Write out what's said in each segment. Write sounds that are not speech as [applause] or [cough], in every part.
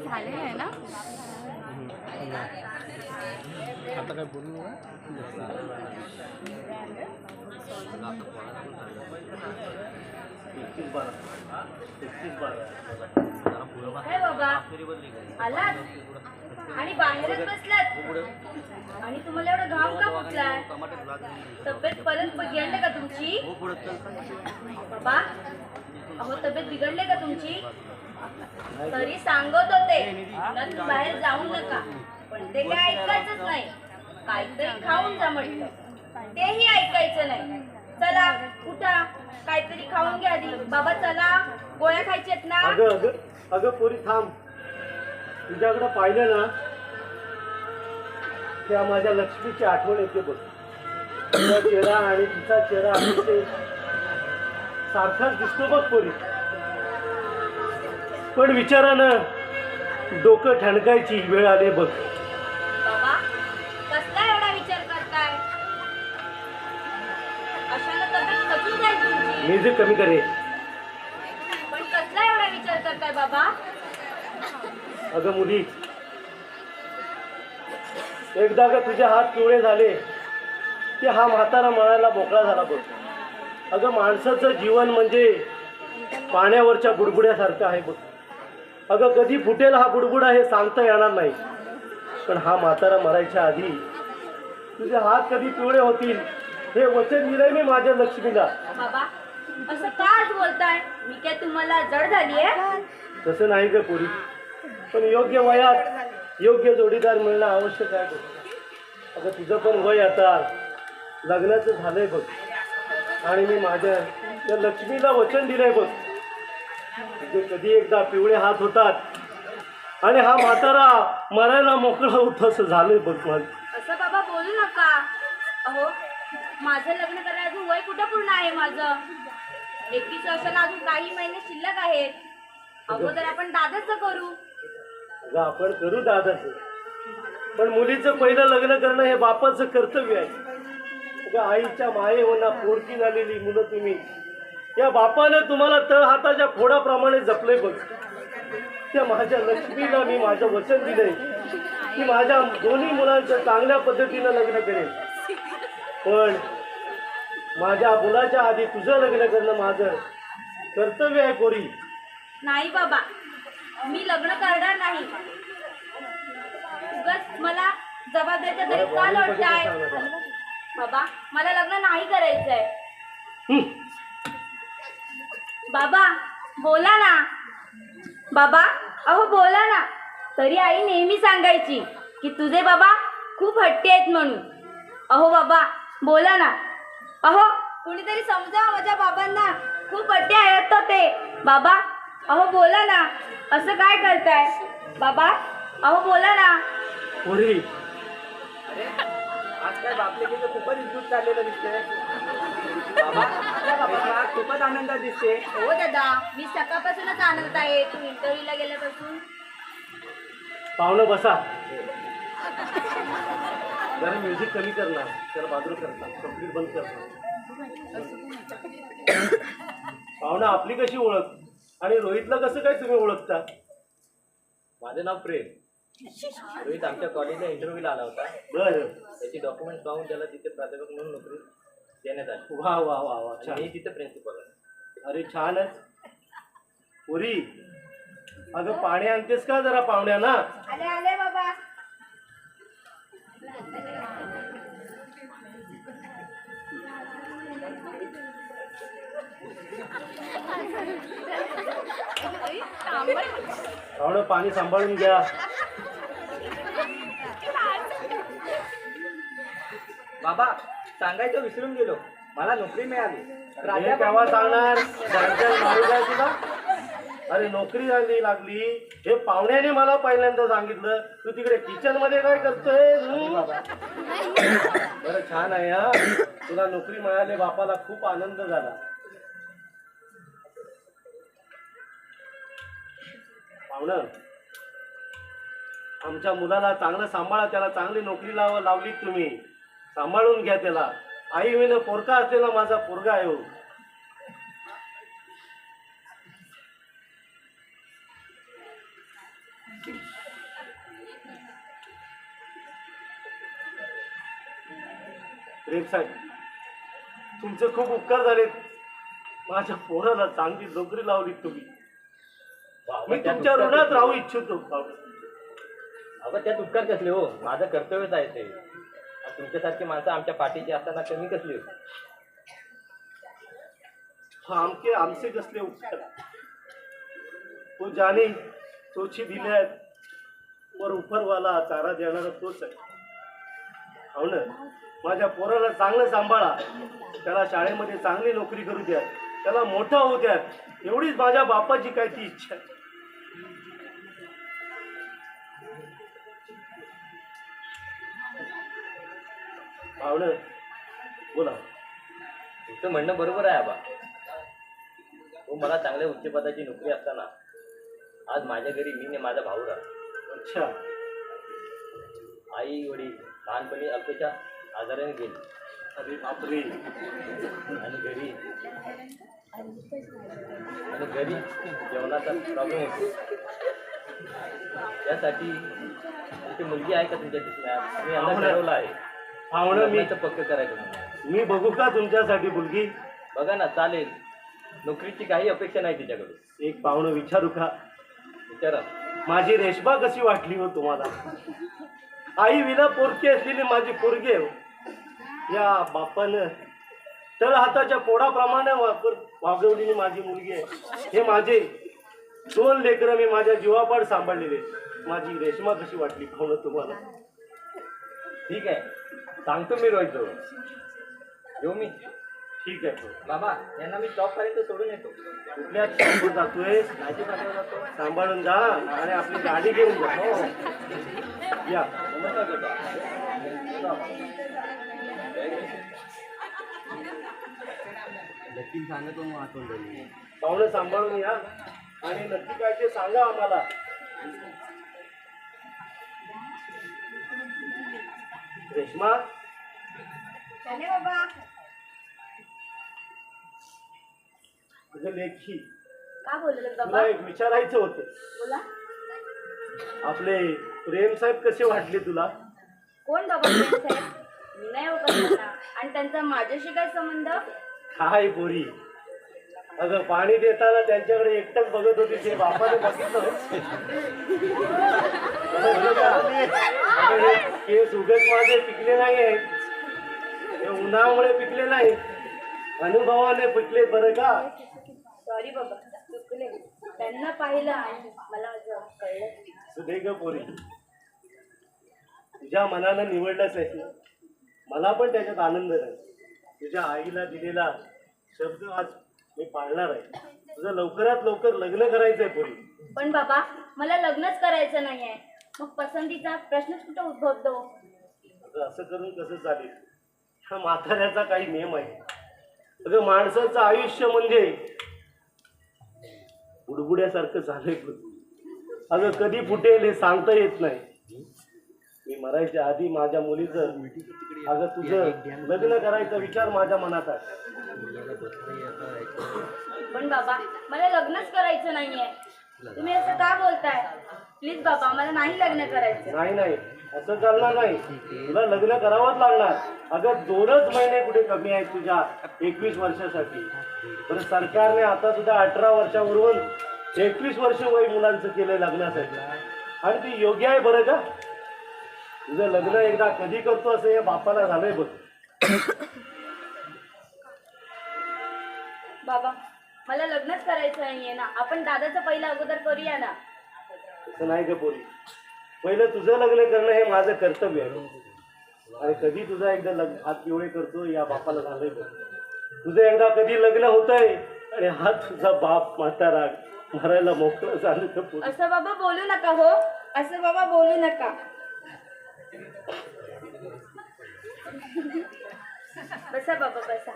काही झालेलं आहे ना? आता काय बोलू बाबा आलात? आणि बाहेरच बसलात? आणि तुम्हाला एवढा घाम का फुटलाय? तब्येत परत बिघडले का तुमची? बाबा अहो तब्येत बिघडले का तुमची? तरी सांगत होते तुम्ही बाहेर जाऊ नका. पण ते काय ऐकायचंच नाही. काहीतरी खाऊन जा म्हटलं. तेही ऐकायचं नाही. चला उठा. काहीतरी खाऊन घ्या आधी. बाबा चला. गोळ्या खायच्यात ना? अगं अगं अगं पोरी थांब. तुझ्याकडं पाहिलं ना त्या माझ्या लक्ष्मीची आठवण येते बघ. तुझा चेहरा आणि तिचा चेहरा अतिशय सारखाच दिसतो बघ पोरी. पण विचारानं डोकं ठणकायची वेळ आली बघ. बाबा कसला एवढा विचार करताय? अशानं तब्येत खचून जाईल तुमची? मी जे कमी करे पण कसला एवढा विचार करताय बाबा? अगं मुली एकदा का तुझे हात पिवळे झाले की हा म्हातारा मळायला मोकळा झाला बघ. अगं माणसाचं जीवन म्हणजे पाण्यावरच्या बुडबुड्यासारखं आहे बघ. अगं कधी फुटेल हा बुडबुडा हे सांगता येणार नाही. पण हा म्हातारा मरायच्या आधी तुझे हात कधी पिवळे होतील हे वचन दिलंय मी माझ्या लक्ष्मीला. बाबा असं का आज बोलताय? मी काय तुम्हाला जड झाली आहे? तसं नाही ग पोरी. पण योग्य वयात योग्य जोडीदार मिळणं आवश्यक आहे. अगं तुझं पण वय आता लग्नाचं झालंय बघ. आणि मी माझ्या त्या लक्ष्मीला वचन दिलंय बघ. तुझे कधी एकदा पिवळे हात होतात. आणि हा म्हातारा मरायला मोकळा होत असं झालंय बघ माझं असं बाबा बोलू नका. अहो माझं लग्न अजून वय कुठं पूर्ण आहे माझं? एकवीस वर्षाला अजून काही महिने शिल्लक आहेत. अगोदर आपण दादाच करू. अगं आपण करू दादाचं. पण मुलीचं पहिलं लग्न करणं हे बापाचं कर्तव्य आहे. अगं आईच्या माये होणार पोरकी झालेली मुलं तुम्ही. या बापानं तुम्हाला तळ हाताच्या फोडाप्रमाणे जपले बघ. त्या माझ्या लक्ष्मीला मी माझं वचन दिलंय. की माझ्या दोन्ही मुलांचं चांगल्या पद्धतीनं लग्न करेन पण माझ्या मुलाच्या आधी तुझं लग्न करणं माझं कर्तव्य आहे पोरी. नाही बाबा मी लग्न करणार नाही. उगाच मला जबाबदारीच्या दरी का लोटताय? बाबा मला लग्न नाही करायचंय. बाबा बोला ना. बाबा अहो बोला ना. तरी आई नेहमी सांगायची की तुझे बाबा खूप हट्टी आहेत म्हणून. अहो बाबा बोला ना. अहो कुणीतरी समजा माझ्या बाबांना. खूप हट्टी आहेत तर ते. बाबा अहो बोला ना. असं काय करताय? बाबा अहो बोला ना. आज काय बापले की खूपच इच्छुक चाललेलं दिसतंय. बाबा खूपच आनंदात दिसते हो दादा मी सकाळपासूनच आनंद आहे. तू इंटरव्ह्यूला गेल्यापासून पाहुणं बसा. जरा म्युझिक कमी करणार. जरा बाजूला करता. कंप्लीट बंद करता. पाहुणं आपली कशी ओळख? आणि रोहितला कसं काय तुम्ही ओळखता? माझं नाव प्रेम. रोहित आमच्या कॉलेजला इंटरव्ह्यूला आला होता. बरं. त्याची डॉक्युमेंट पाहून त्याला तिथे प्राध्यापक म्हणून नोकरी देण्यात आली वा वा वा वा आणि छान. तिथे प्रिन्सिपल आहे. अरे छानच. पुरी अगं पाणी आणतेस का जरा पाहुण्या ना आले आले बाबा. पाहुणं पाणी सांभाळून घ्या. बाबा सांगायचं विसरून गेलो. मला नोकरी मिळाली. प्राध्यापक केव्हा सांगणार जायचं मारू काय तुला अरे नोकरी झाली लागली. हे पाहुण्याने मला पहिल्यांदा सांगितलं. तू तिकडे किचनमध्ये काय करतोय? बरं छान आहे हा? तुला नोकरी मिळाली बापाला खूप आनंद झाला. पाहुणं आमच्या मुलाला चांगलं सांभाळा त्याला चांगली नोकरी लाव लावलीत तुम्ही. सांभाळून घ्या त्याला. आई विन पोरका असलेला माझा पोरगा आहे हो. साहेब तुमचे खूप उपकार झालेत. माझ्या पोराला चांगली नोकरी लावली तुम्ही. मी तुमच्या ऋणात राहू इच्छितो. बाबा त्यात उपकार कसले हो? माझं कर्तव्यच आहे ते. तुमच्यासारखी माणसं आमच्या पाठीची असताना कमी कसली हो आमके आमचे कसले उपकार तो जाणे तोची दिले आहेत वर उपरवाला चारा देणारा तोच आहे. हो ना? माझ्या पोराला चांगलं सांभाळा. त्याला शाळेमध्ये चांगली नोकरी करू द्या. त्याला मोठा होऊ द्या. एवढीच माझ्या बापाची काय ती इच्छा आहे? पाहुणं. बोला. तुमचं म्हणणं बरोबर आहे आबा. हो मला चांगल्या उच्च पदाची नोकरी असताना आज माझ्या घरी मी आणि माझा भाऊ राहतो. अच्छा. आई वडील लहानपणी अल्पच्या आजाराने गेली. अरे बापरे. आणि घरी आणि घरी जेवणाचा प्रॉब्लेम होतो. त्यासाठी तुमची मुलगी आहे का तुमच्या दिसण्यात मी यांना. ठरवलं आहे. पाहुणं मी लग्नाचं पक्क करायचं. मी बघू का तुमच्यासाठी मुलगी? बघा ना चालेल. नोकरीची काही अपेक्षा नाही तिच्याकडून. एक पाहुणं विचारू का? विचारा. माझी रेशमा कशी वाटली हो तुम्हाला? आई विना पोरकी असलेली माझी पोरगी आहे हो. या बापानं तळ हाताच्या पोडाप्रमाणे वापर वागवलेली माझी मुलगी आहे. हे माझे दोन लेकरं मी माझ्या जीवापाड सांभाळलेले आहेत. माझी रेशमा कशी वाटली पाहुणं तुम्हाला? ठीक आहे. सांगतो मी रोहित जवळ येऊ मी? ठीक आहे. बाबा यांना मी शॉप पर्यंत सोडून येतो. कुठल्या शॉपवर जातोय? जातो. सांभाळून जा आणि आपली गाडी घेऊन जा. हो. या. नमस्कार करतो नक्की सांगतो मग आठवण पाहुणे सांभाळून या. आणि नक्की काय ते सांगा आम्हाला. रेश्मा? बाबा. लेखी का बोलले तुला एक विचारायचं होतं. बोला. आपले प्रेम साहेब कसे वाटले तुला? कोण बाबा प्रेम साहेब? मी नाही होत त्यांना आणि त्यांचा माझ्याशी काय संबंध? काय पोरी? अगं पाणी देताना त्यांच्याकडे एकटंच बघत होती ते बापाने बघितलं? अगं [laughs] हे केस उगच माझे पिकले नाही आहेत हे उन्हामुळे पिकले नाही. अनुभवाने पिकले बरं का? सॉरी बाबा चुकले. त्यांना पाहिलं आणि मला कळलं ग पोरी. तुझ्या मनानं निवडलंच आहे. मला पण त्याच्यात आनंद आहे तुझ्या आईला दिलेला शब्द आज मी पाळणार आहे. तुझं लवकरात लवकर लग्न करायचंय पोरी. पण बाबा मला लग्नच करायचं नाहीये. मग पसंतीचा प्रश्नच कुठं उद्भवतो? अगं असं करून कसं चालेल? हा म्हाताऱ्याचा काही नियम आहे. अगं माणसाचं आयुष्य म्हणजे बुडबुड्यासारखं झालंय. अगं कधी फुटेल हे सांगता येत नाही. मी मरायच्या आधी माझ्या मुलीचं अगं तुझं लग्न करायचा विचार माझ्या मनात आहे. पण बाबा मला लग्नच करायचं नाहीये. तुम्ही असं का बोलताय? प्लीज बाबा मला नाही लग्न करायचं. नाही नाही. असं चालणार नाही. तुला लग्न करावंच लागणार. अगं दोनच महिने कुठे कमी आहेत तुझ्या एकवीस वर्षासाठी. बरं सरकारने आता सुद्धा अठरा वर्षावरून एकवीस वर्ष वय मुलांचं केलंय लग्नासाठी. आणि ती योग्य आहे बरं का? तुझं लग्न एकदा कधी करतो असं या बापाला झालंय बघ. बाबा मला लग्नच करायचं नाहीये ना. आपण दादाचं पहिलं अगोदर करूया ना. तसं नाही ग पोरी. पहिलं तुझं लग्न करणं हे माझं कर्तव्य आहे. आणि कधी तुझा एकदा लग्न हात पिवळे करतो या बापाला झालंय तुझं एकदा कधी लग्न होतंय आणि हा तुझा बाप म्हातारा मरायला मोकळं झालं तर असं बाबा बोलू नका हो. असं बाबा बोलू नका. बसा बाबा बसा.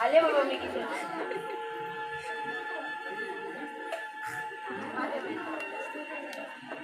आले बाबा मी किती?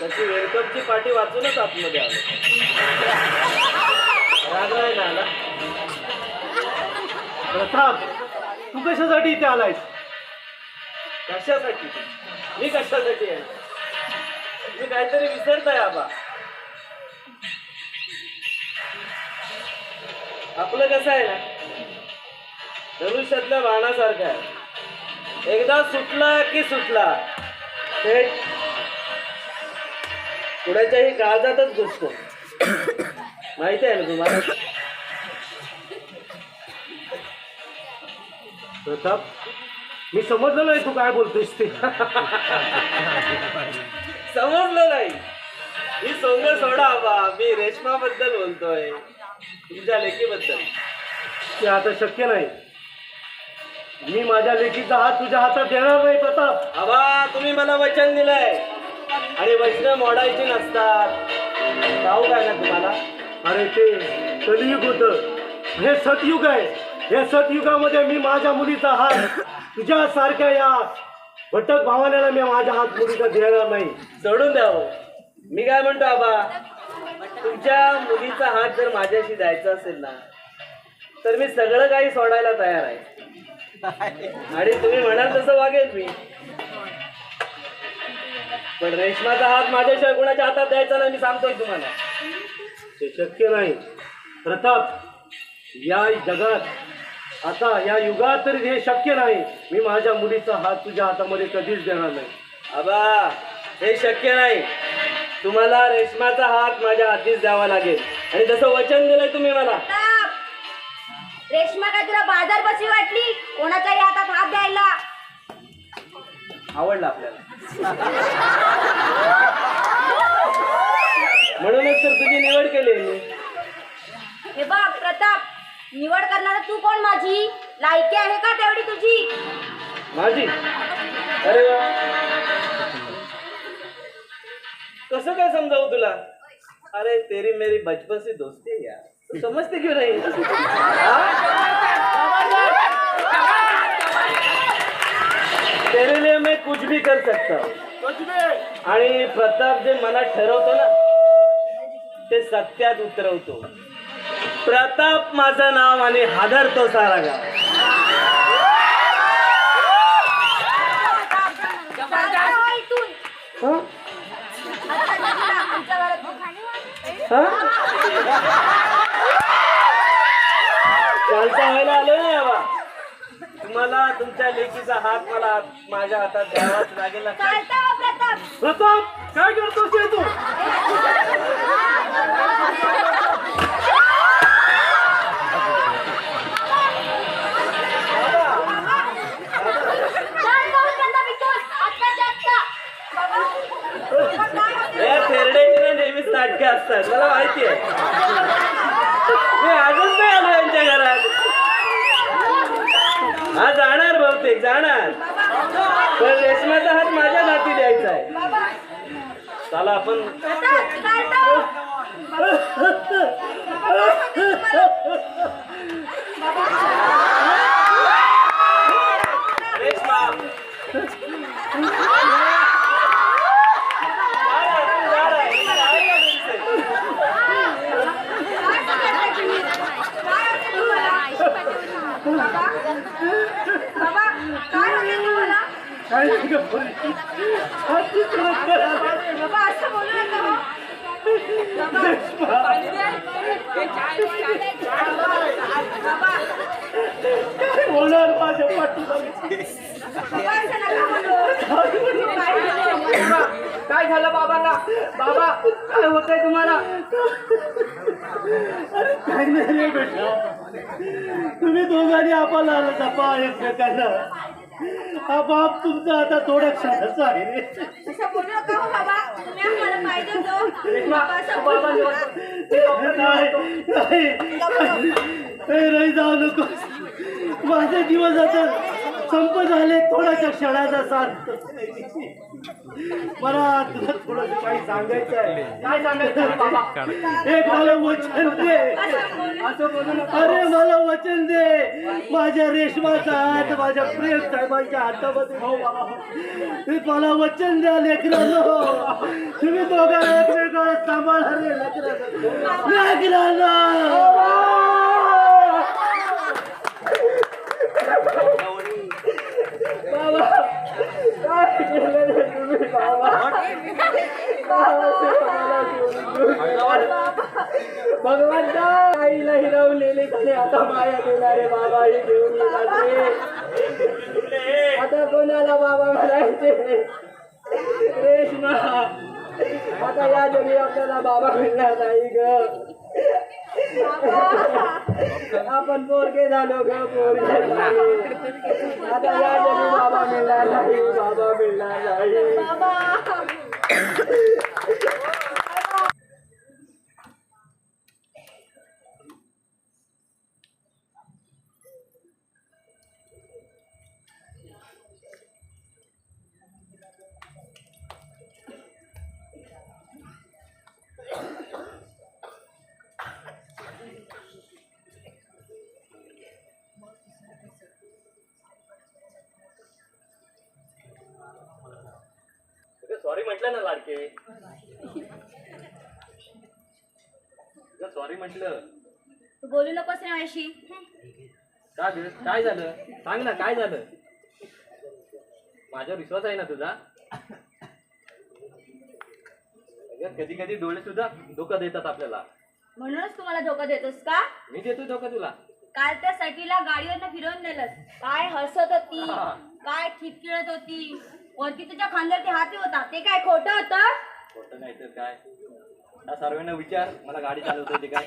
तशी वेलकमची पाठी वाचूनच आतमध्ये आलो. रागवाय ना आला प्रताप तू कशासाठी इथे आलायस? कशासाठी? मी कशासाठी आहे? मी काहीतरी विसरताय आबा. आपलं कसं आहे ना? धनुष्यातल्या बाणासारखं आहे. एकदा सुटला की सुटला. थेट पुढच्याही काळजातच घुसतो माहिती आहे ना तुम्हाला? प्रताप मी समजलं नाही तू काय बोलतोयस ते. समजलं नाही मी सोंग सोडा बा. मी रेशमाबद्दल बोलतोय. तुमच्या लेकीबद्दल. ते आता शक्य नाही. मी माझ्या लेखीचा हात तुझ्या हातात देणार नाही प्रताप. आबा तुम्ही मला वचन दिलंय. आणि वचन मोडायची नसतात. ठाऊक आहे ना तुम्हाला? अरे ते कलियुग होतं. हे सतयुग आहे. या सतयुगामध्ये मी माझ्या मुलीचा हात तुझ्यासारख्या या भटक भावाल्याला मी माझ्या हात मुलीचा देणार नाही. सोडून द्या हो. मी काय म्हणतो आबा? तुमच्या मुलीचा हात जर माझ्याशी द्यायचा असेल ना तर मी सगळं काही सोडायला तयार आहे. आणि तुम्ही म्हणाल तसं वागेल मी. पण रेशमाचा हात माझ्याशिवाय कोणाच्या हातात द्यायचा नाही मी सांगतोय तुम्हाला. ते शक्य नाही. प्रताप या जगात आता या युगात तरी हे शक्य नाही. मी माझ्या मुलीचा हात तुझ्या हातामध्ये कधीच देणार नाही. आबा हे शक्य नाही. तुम्हाला रेशमाचा हात माझ्या हातीच द्यावा लागेल. आणि जसं वचन दिलंय तुम्ही मला! रेश्मा काय तुला बाजार बसी वाटली? कोणाच्याही हातात हात द्यायला? आवडलं आपल्याला. म्हणूनच तर तुझी निवड केली. मी हे बघ प्रताप निवड करणारा तू कोण माझी? लायकी आहे का तेवढी तुझी? माझी? अरे वा. कसं काय समजावू तुला? अरे तेरी मेरी बचपन से दोस्ती है यार. तू समजते क्यों नहीं? हाँ? तेरे लिए मैं कुछ भी कर सकता. हूँ आणि प्रताप जे मनात ठरवतो ना ते सत्यात उतरवतो. प्रताप माझं नाव आणि हादरतो सारा गाव. चालता व्हायला आलो नाही बाबा. तुम्हाला तुमच्या लेकीचा हात मला माझ्या हातात द्यावाच लागेल ना. चालता हो प्रताप. प्रताप काय करतोस ते? हो. आत्ताच्या आत्ता. या थेरड्याची ना नेहमीच नाटके असतात मला माहिती आहे मी आजच नाही आलो. हा जाणार बहुतेक जाणार. पण रेशमाचा हात माझ्या हाती द्यायचा आहे. चला आपण प्रताप, चालता हो. बाबा, बाबा, काय होते तुम्हाला? रेशमा काय सांगताय तुम्ही? काय होते तुम्हाला? बाबा, बाबा, काय होते तुम्हाला? काय नाही गं पोरी. हात तिकडं करा. बाबा, असं बोलू नका हो. बाबा, बाबा, काय होणार माझ्या पाठीला बाबा, असं नका बोलू. काय झालं? काय झालं बाबांना बाबा काय होतंय तुम्हाला अरे काय नाही रे बेटा तुम्ही दोघांनी आम्हाला जपा एकमेकांना हा बाप तुमचा आता थोड्या क्षणाचा आहे. रे असं बोलू नका हो. नाही नाही जाऊ नको माझे दिवस आता संप झाले थोड्याशा क्षणाचा साथ मला तुला थोडस काही सांगायचं आहे काय सांगायचं एक मला वचन दे. अरे मला वचन दे. माझ्या रेशमाचा हात माझ्या प्रेम साहेबांच्या हातामध्ये मला वचन द्या लेकरांनो. तुम्ही दोघा एकमेकाला सांभाळा रे लेकरांनो लेकरांनो बाबा काय केलं रे तुम्ही बाबा भगवंता आईला हिरवलेले त्याने आता माया केला बाबा ही घेऊन गेला आता कोणाला बाबा म्हणायचे? रेशमा. आता या जगी आपल्याला बाबा मिळणार नाही ग. आपण पोरगे झालो ग पोरगे आता या जगी बाबा मिळणार नाही बाबा मिळणार नाही. म्हटलं ना लाडके. सॉरी म्हटलं. तू बोलू नकोस रे माझ्याशी का ग? काय झालं? सांग ना काय झालं? माझ्यावर विश्वास आहे ना तुझा? कधी कधी डोळे सुद्धा धोका देतात आपल्याला. म्हणूनच तू मला धोका देतोस का? मी देतो धोका तुला. काल त्या सटीला गाडीवरनं फिरवून नेलंस. काय हसत होती. काय ठिपकिळत होती. वरती तुझ्या खांद्यावरती हाती होता. ते काय खोटं होतं? खोटं नाही तर काय? त्या सर्वांना विचार मला गाडी चालवता येते काय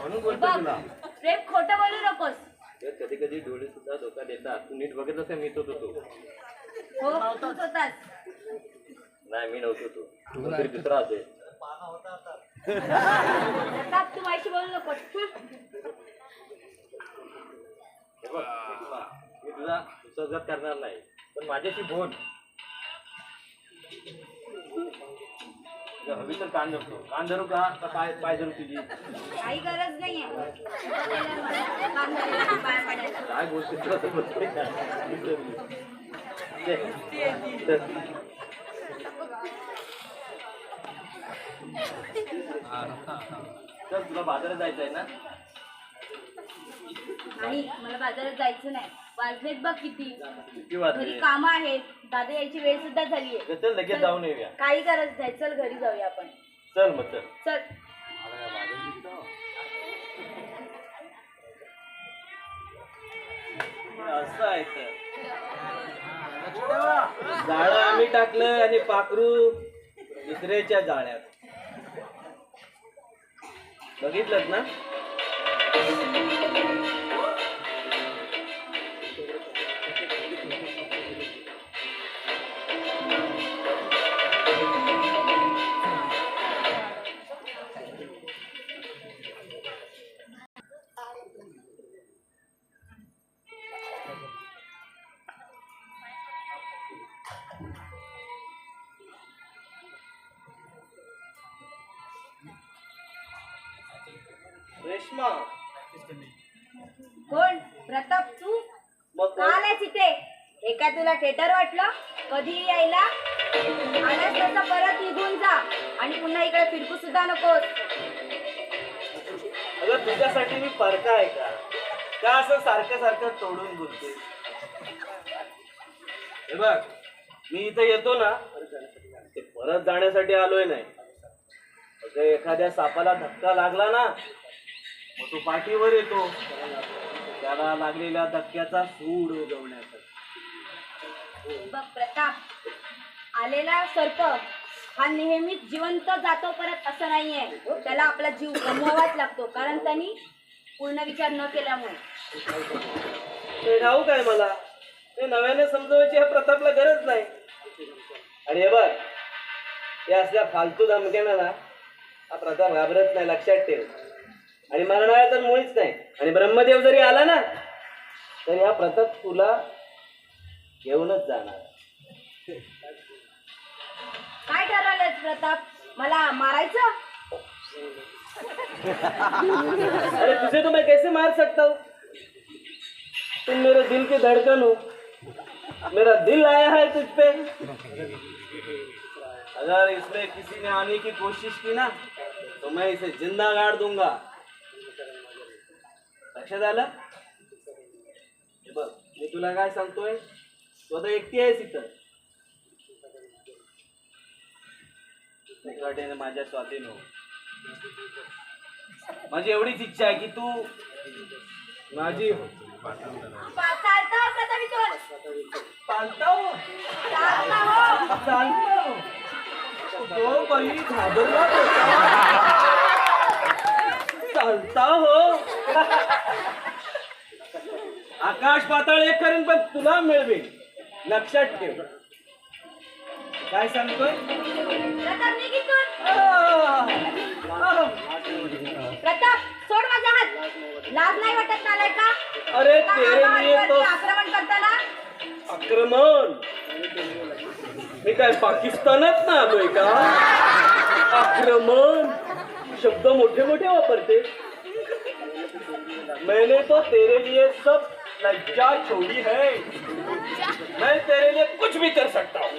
म्हणून बोलतो तुला. प्रेम खोटं बोलू नकोस. कधी कधी डोळे सुद्धा धोका देतात. तू नीट बघत असेल मी तो होतो. हो तूच होतास. नाही मी नव्हतो तो. कोणतरी दुसरा असेल. प्रताप तू माझ्याशी बोलू नकोस. हं. मी तुझा विश्वासघात करणार नाही पण माझ्याशी बोल तुला हवी तर कान धरतो कान धरू का का पाय पाय धरू तुझी काही गरज नाहीये पाय पडायला. काय गोष्टी तुला तर? विसरली. दे. चल तुला बाजारात जायचं आहे ना नाही मला बाजारात जायचं नाही. वाजलेत बघ किती. किती घरी वाजले कामं आहेत. दादा यायची वेळ सुद्धा झालीये चल लगेच जाऊन येऊया. काही गरज नाही. चल घरी जाऊया आपण. चल मग चल. चल. असं आहे तर. जाळं आम्ही टाकलं आणि पाखरू दुसऱ्याच्या जाळ्यात. बघितलं ना? थिएटर वाटलं कधी यायला? आलास तसं परत निघून जा. आणि पुन्हा इकडे फिरकू सुद्धा नकोस. अगं तुझ्यासाठी मी परका आहे का? का असं सारखं सारखं तोडून बोलते हे बघ मी इथं येतो ना ते परत जाण्यासाठी आलोय नाही. अगं एखाद्या सापाला धक्का लागला ना मग तो पाठीवर येतो. त्याला लागलेल्या धक्क्याचा सूड उगवण्यासाठी. बघ प्रताप आलेला सर्प हा नेहमीच जिवंत जातो परत असं नाहीये. त्याला आपला जीव गमवावाच लागतो कारण त्यांनी पूर्ण विचार न केल्यामुळे. ते ठाऊक आहे मला. ते नव्याने समजवायची ह्या प्रतापला गरज नाही. आणि हे बघ या असल्या फालतू धमक्यांना ना हा प्रताप घाबरत नाही लक्षात ठेव. आणि मरणाला तर मुळीच नाही. आणि ब्रह्मदेव जरी आला ना तर या प्रताप तुला घेऊनच जाणार. काय प्रताप? मला मारायचं? अरे तुझे तो मैं कैसे मार सकता हूँ? तुम मेरे दिल के धड़कन हो. मेरा दिल आया है तुझ पे. अगर इसमें किसी ने आने की कोशिश की ना तो मैं इसे ज़िंदा गाड़ दूँगा. लक्षात आलं? बघ मी तुला काय सांगतोय? स्वतः एकटी आहेस इथं. माझ्या स्वाधीन हो माझी एवढीच इच्छा आहे की तू माझी हो चालता हो तो बाई घाबरला चालता हो. आकाश पाताळ एक करेन पण तुला मिळवेल लक्षात ठेव. काय सांगतोय? प्रताप निघ इथून आह! आह! प्रताप सोड माझा हात. लाज नाही वाटत नालाय का? अरे तेरे लिए तो आक्रमण करताना? आक्रमण? मी काय पाकिस्तानात ना आलोय का? आक्रमण? शब्द मोठे मोठे वापरते. मैंने तो तेरे लिए सब लज्जा छोड़ी है. मैं तेरे लिए कुछ भी कर सकता हूँ।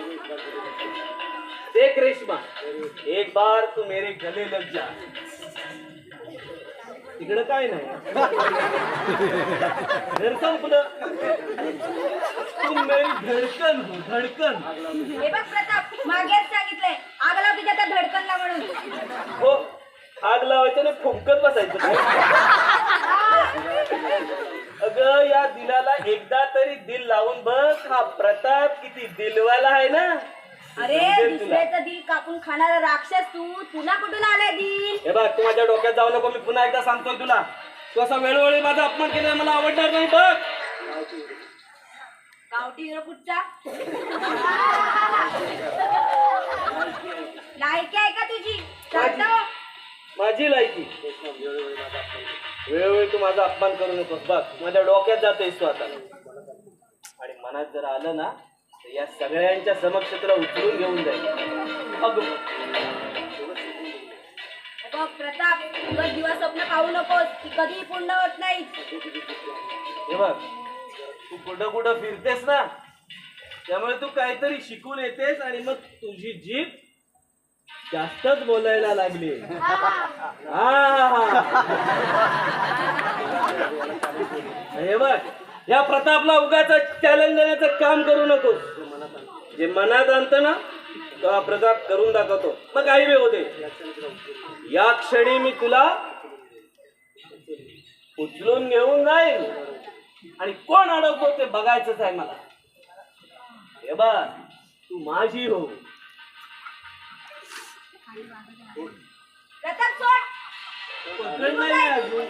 देख रेशमा एक बार तू मेरे गले लग जा। तिकडं काय नाही? घर संपलं तुम मेरी धडकन हो धडकन। हे बघ प्रताप मागेच सांगितलंय आग लाव तिच्या त्या धडकनला म्हणून. हो आग लावायचं आणि फुंकत बसायचं अगं या दिलाला एकदा तरी दिल लावून बघ हा प्रताप किती दिलवाला आहे ना? अरे समजेल तुला. दुसऱ्याचं दिल कापून खाणारा राक्षस तू. तुला कुठून आलाय दिल? हे बघ तू माझ्या डोक्यात जाऊ नको मी पुन्हा एकदा सांगतोय तुला. तू असा वेळोवेळी माझा अपमान केला मला आवडणार नाही बघ. गावठी हिरो कुठचा? लायकी आहे का तुझी? चालतं. माझी लायकी. वेळोवेळी तू माझा अपमान करू नकोस बघ. माझ्या डोक्यात जातोयस तू आता. आणि मनात जर आलं ना तर या सगळ्यांच्या समक्ष तुला उचलून घेऊन जाईल. अगं बघ प्रताप उगाच दिवस स्वप्न पाहू नकोस. ती कधीही पूर्ण होत नाही. हे बघ तू कुठं कुठं फिरतेस ना त्यामुळे तू काहीतरी शिकून येतेस आणि मग तुझी जीभ जास्तच बोलायला लागली. हे बघ या प्रतापला उगाच चॅलेंज देण्याचं काम करू नकोस. जे मनात आणतं ना तो हा प्रताप करून दाखवतो. मग काही वेळ होते. या क्षणी मी तुला उचलून घेऊन जाईल. आणि कोण अडवतो ते बघायचंच आहे मला. हे बघ तू माझी हो. प्रताप सोड. पकड नाही अजून.